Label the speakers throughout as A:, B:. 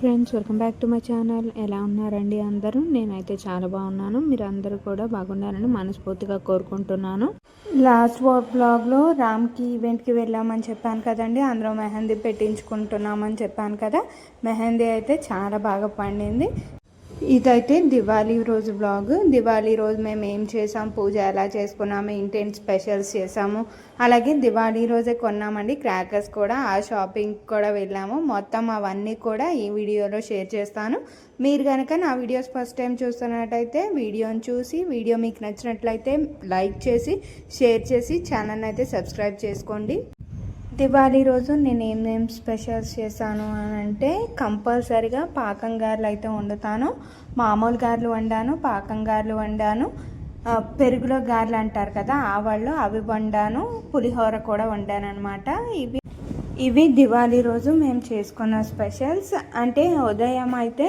A: Friends welcome back to my channel. ఎలా ఉన్నారండి అందరూ? నేనైతే చాలా బాగున్నాను. మీరు అందరూ కూడా బాగున్నారని మనస్ఫూర్తిగా కోరుకుంటున్నాను. లాస్ట్ బ్లాగ్లో రామ్కి ఈవెంట్కి వెళ్ళామని చెప్పాను కదండి. అందులో మెహందీ పెట్టించుకుంటున్నామని చెప్పాను కదా. మెహందీ అయితే చాలా బాగా పండింది. ఇదైతే దివాళీ రోజు బ్లాగ్ దివాళీ రోజు మేము ఏం చేసాం? పూజ ఎలా చేసుకున్నాము? ఇంటెంట్ స్పెషల్స్ చేసాము. అలాగే దివాళీ రోజే కొన్నామండి. క్రాకర్స్ కూడా ఆ షాపింగ్ కూడా వెళ్ళాము. మొత్తం అవన్నీ కూడా ఈ వీడియోలో షేర్ చేస్తాను. మీరు కనుక నా వీడియోస్ ఫస్ట్ టైం చూస్తున్నట్టయితే వీడియోని చూసి వీడియో మీకు నచ్చినట్లయితే లైక్ చేసి షేర్ చేసి ఛానల్ అయితే సబ్స్క్రైబ్ చేసుకోండి. దివాళీ రోజు నేను ఏమేం స్పెషల్స్ చేశాను అని అంటే కంపల్సరిగా పాకం గారెలు అయితే వండుతాను. మామూలు గారెలు వండాను పాకం గారెలు వండాను. పెరుగులో గారెలు అంటారు కదా ఆవాళ్ళు అవి వండాను. పులిహోర కూడా వండాను అనమాట ఇవి ఇవి దివాళీ రోజు మేము చేసుకున్న స్పెషల్స్ అంటే ఉదయం అయితే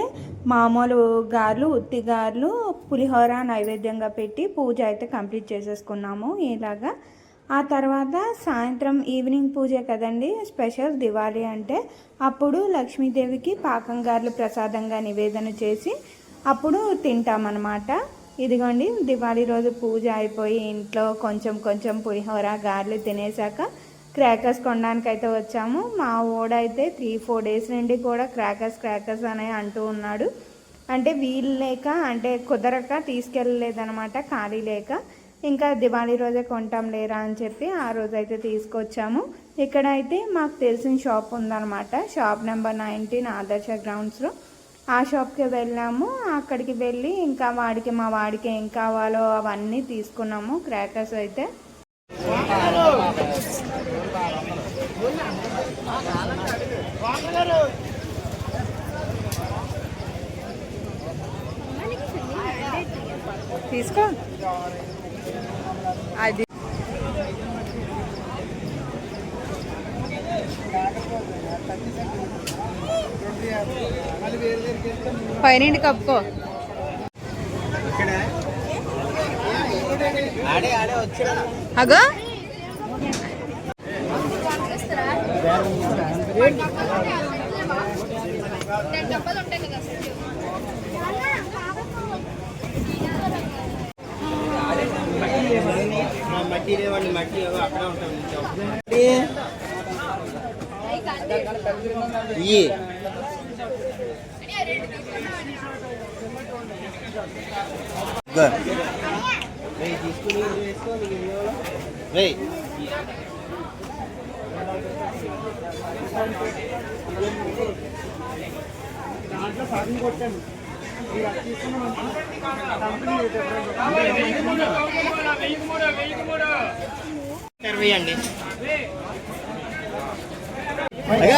A: మామూలు గారెలు ఉత్తి గారెలు పులిహోర నైవేద్యంగా పెట్టి పూజ అయితే కంప్లీట్ చేసేసుకున్నాము. ఇలాగా ఆ తర్వాత సాయంత్రం ఈవినింగ్ పూజ కదండి స్పెషల్ దివాళీ అంటే అప్పుడు లక్ష్మీదేవికి పాకం గారెలు ప్రసాదంగా నివేదన చేసి అప్పుడు తింటామన్నమాట. ఇదిగోండి దివాళీ రోజు పూజ అయిపోయి ఇంట్లో కొంచెం కొంచెం పులిహోర గారెలు తినేసాక క్రాకర్స్ కొనడానికి అయితే వచ్చాము. మా ఓడైతే త్రీ ఫోర్ డేస్ నుండి కూడా క్రాకర్స్ క్రాకర్స్ అనే అంటూ ఉన్నాడు. అంటే వీలు లేక అంటే కుదరక తీసుకెళ్ళలేదనమాట ఖాళీ లేక. ఇంకా దివాళీ రోజే కొంటాం లేరా అని చెప్పి ఆ రోజు అయితే తీసుకొచ్చాము. ఇక్కడ అయితే మాకు తెలిసిన షాప్ ఉందన్నమాట. షాప్ నెంబర్ నైన్టీన్ ఆదర్శ గ్రౌండ్స్లో. ఆ షాప్కి వెళ్ళాము. అక్కడికి వెళ్ళి ఇంకా వాడికి మా వాడికి ఏం కావాలో అవన్నీ తీసుకున్నాము. క్రాకర్స్ అయితే. తీసుకో. అది. పైన కప్పుకో. అగో.
B: డబ్బలు ఉంటాయి కదా.
C: మట్టి లేవండి మట్టి అక్కడ ఉంటాం ఇయ్యి తీసుకుని వేసుకో రేయ్
D: దాంట్లో సగం కొట్టాను మీరు అది తీసుకున్నామంటే
C: ఇరవై అండి. అదే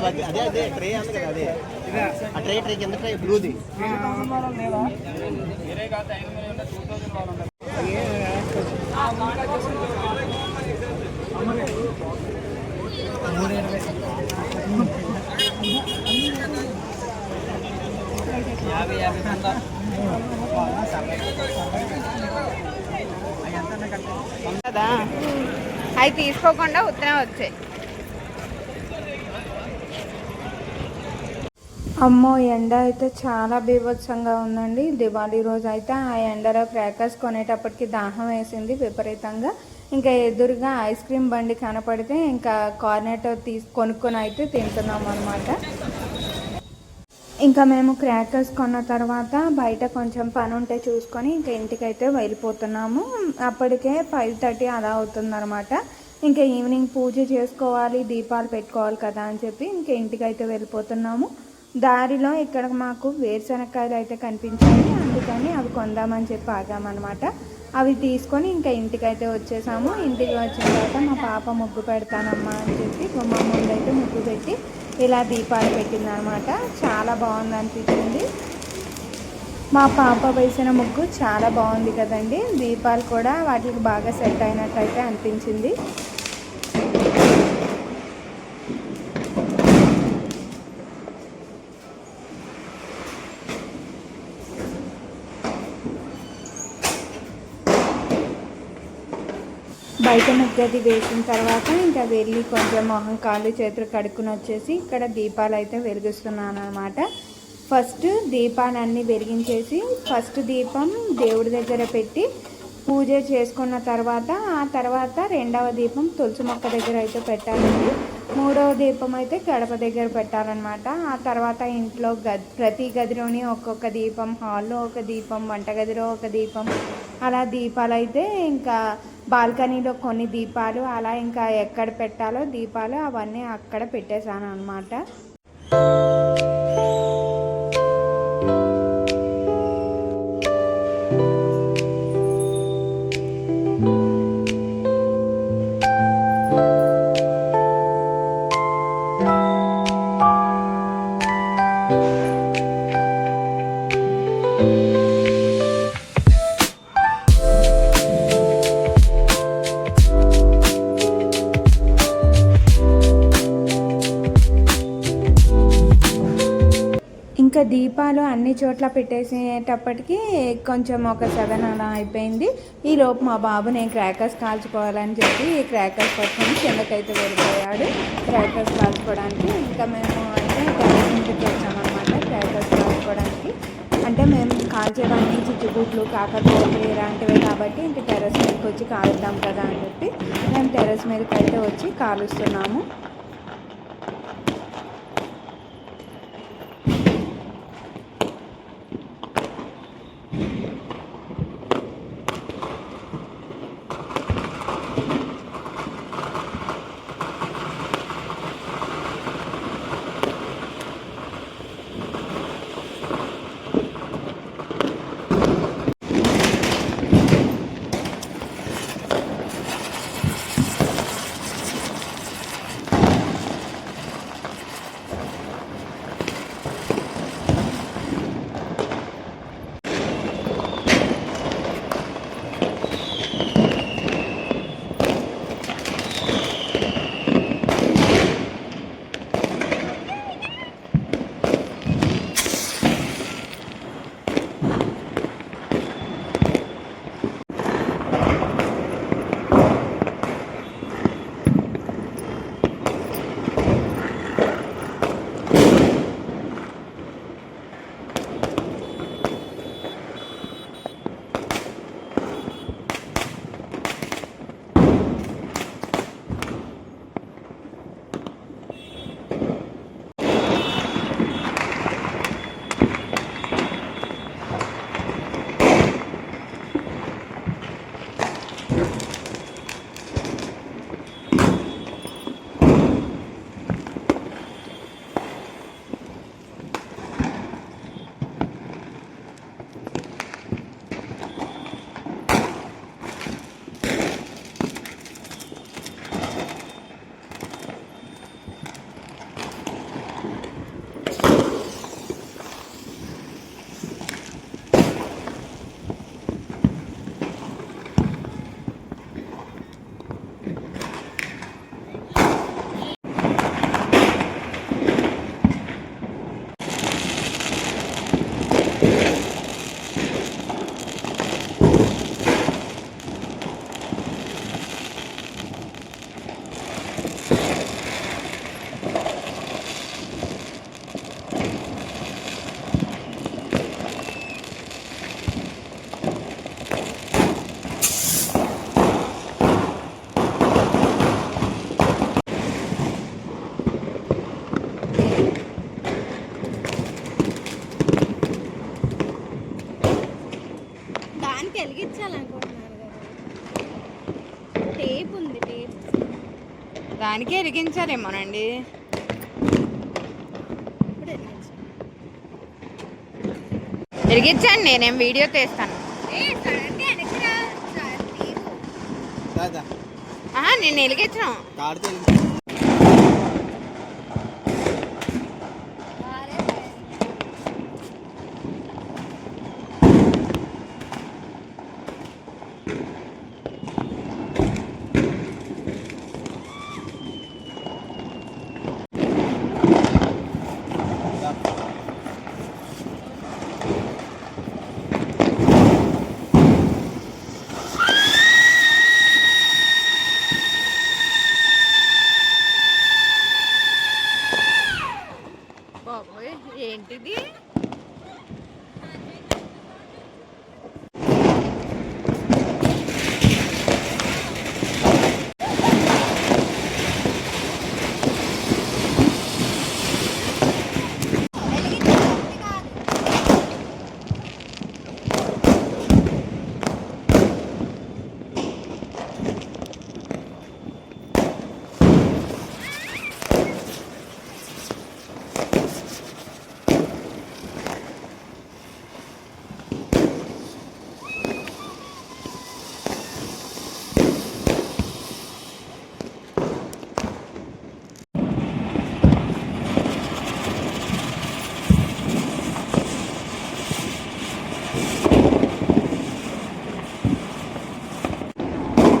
C: అది అదే అదే ట్రే ఉంది కదా అదే. ఆ ట్రే ట్రే కింద ట్రే బ్లూది.
A: కదా? అవి తీసుకోకుండా ఉత్తరం వచ్చాయి. అమ్మో ఎండ అయితే చాలా బీభత్సంగా ఉందండి. దివాళీ రోజు అయితే ఆ ఎండలో క్రాకర్స్ కొనేటప్పటికి దాహం వేసింది విపరీతంగా. ఇంకా ఎదురుగా ఐస్ క్రీమ్ బండి కనపడితే ఇంకా కార్నెట్ తీసి కొనుక్కొని అయితే తింటున్నాం అనమాట ఇంకా మేము క్రాకర్స్ కొన్న తర్వాత బయట కొంచెం పని ఉంటే చూసుకొని ఇంకా ఇంటికైతే వెళ్ళిపోతున్నాము. అప్పటికే ఫైవ్ థర్టీ అలా అవుతుందన్నమాట. ఇంకా ఈవినింగ్ పూజ చేసుకోవాలి దీపాలు పెట్టుకోవాలి కదా అని చెప్పి ఇంకా ఇంటికైతే వెళ్ళిపోతున్నాము. దారిలో ఇక్కడ మాకు వేరుశనక్కాయలు అయితే కనిపించాయి. అందుకని అవి కొందామని చెప్పి ఆగామన్నమాట. అవి తీసుకొని ఇంకా ఇంటికైతే వచ్చేసాము. ఇంటికి వచ్చిన తర్వాత మా పాప ముగ్గు పెడతానమ్మా అని చెప్పి మా ముందు అయితే ముగ్గు పెట్టి ఇలా దీపాలు పెట్టిందనమాట. చాలా బాగుంది అనిపించింది మా పాప వేసిన ముగ్గు చాలా బాగుంది కదండి. దీపాలు కూడా వాటికి బాగా సెట్ అయినట్టయితే అనిపించింది. బయట ముగ్గది వేసిన తర్వాత ఇంకా వెళ్ళి కొంచెం మొహం కాళ్ళు చేతులు కడుక్కుని వచ్చేసి ఇక్కడ దీపాలు అయితే వెలిగిస్తున్నాను అనమాట ఫస్ట్ దీపాలన్నీ వెలిగించేసి ఫస్ట్ దీపం దేవుడి దగ్గర పెట్టి పూజ చేసుకున్న తర్వాత ఆ తర్వాత రెండవ దీపం తులసి మొక్క దగ్గర అయితే పెట్టాలండి. మూడవ దీపం అయితే గడప దగ్గర పెట్టాలన్నమాట. ఆ తర్వాత ఇంట్లో గది ప్రతి గదిలోని ఒక్కొక్క దీపం హాల్లో ఒక దీపం వంటగదిలో ఒక దీపం అలా దీపాలు అయితే ఇంకా బాల్కనీలో కొన్ని దీపాలు అలా ఇంకా ఎక్కడ పెట్టాలో దీపాలు అవన్నీ అక్కడ పెట్టేశాను అనమాట దీపాలు అన్ని చోట్ల పెట్టేసేటప్పటికి కొంచెం ఒక సెవెన్ అలా అయిపోయింది. ఈ లోపు మా బాబు నేను క్రాకర్స్ కాల్చుకోవాలని చెప్పి క్రాకర్స్ పట్టుకొని కిందకైతే వెళ్ళిపోయాడు. క్రాకర్స్ కాల్చుకోవడానికి ఇంకా మేము అయితే టెర్రస్ ఇంటికి వచ్చామన్నమాట. క్రాకర్స్ కాల్చుకోవడానికి. అంటే మేము కాల్చేవాడిని చిచ్చుబుట్లు కాకరపోట్లు ఇలాంటివి కాబట్టి ఇంక టెర్రస్ మీదకి వచ్చి కాలుద్దాం కదా అని చెప్పి మేము టెర్రస్ మీదకి అయితే వచ్చి కాలుస్తున్నాము.
B: టేప్ ఉంది టేప్.
A: దానికే
B: వెలిగించు.
A: ఎరిగించండి నేనేం వీడియో తీస్తాను. నేను ఎలిగించను
B: Thank you.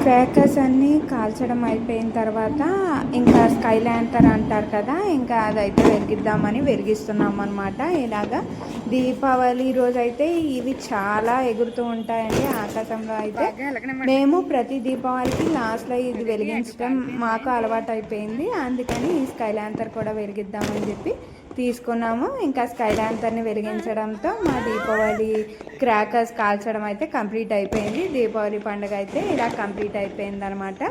A: క్రాకర్స్ అన్నీ కాల్చడం అయిపోయిన తర్వాత ఇంకా స్కై ల్యాంతర్ అంటారు కదా ఇంకా అదైతే వెలిగిద్దామని వెలిగిస్తున్నాం అనమాట ఇలాగా దీపావళి రోజు అయితే ఇవి చాలా ఎగురుతూ ఉంటాయండి ఆకాశంలో అయితే. మేము ప్రతి దీపావళికి లాస్ట్లో ఇది వెలిగించడం మాకు అలవాటు అయిపోయింది అందుకని ఈ స్కై ల్యాంతర్ కూడా వెలిగిద్దామని చెప్పి తీసుకున్నాము. ఇంకా స్కై ల్యాంతర్ని వెలిగించడంతో మా దీపావళి క్రాకర్స్ కాల్చడం అయితే కంప్లీట్ అయిపోయింది. దీపావళి పండుగ అయితే ఇలా కంప్లీట్ అయిపోయింది అనమాట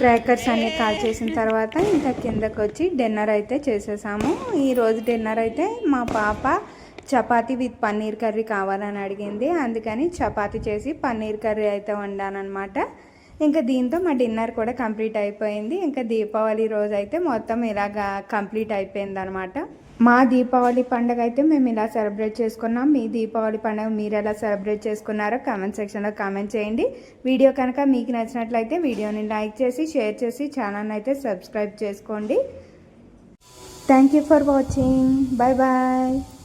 A: క్రాకర్స్ అన్ని కాల్ చేసిన తర్వాత ఇంకా కిందకు వచ్చి డిన్నర్ అయితే చేసేసాము. ఈ రోజు డిన్నర్ అయితే మా పాప చపాతీ విత్ పన్నీర్ కర్రీ కావాలని అడిగింది. అందుకని చపాతీ చేసి పన్నీర్ కర్రీ అయితే వండానమాట ఇంకా దీంతో మా డిన్నర్ కూడా కంప్లీట్ అయిపోయింది. ఇంకా దీపావళి రోజు అయితే మొత్తం ఇలాగా కంప్లీట్ అయిపోయింది అనమాట మా దీపావళి పండుగ అయితే మేము ఇలా సెలబ్రేట్ చేసుకున్నాం. మీ దీపావళి పండుగ మీరు ఎలా సెలబ్రేట్ చేసుకున్నారో కామెంట్ సెక్షన్లో కామెంట్ చేయండి. వీడియో కనుక మీకు నచ్చినట్లయితే వీడియోని లైక్ చేసి షేర్ చేసి ఛానల్ అయితే సబ్స్క్రైబ్ చేసుకోండి. Thank you for watching bye bye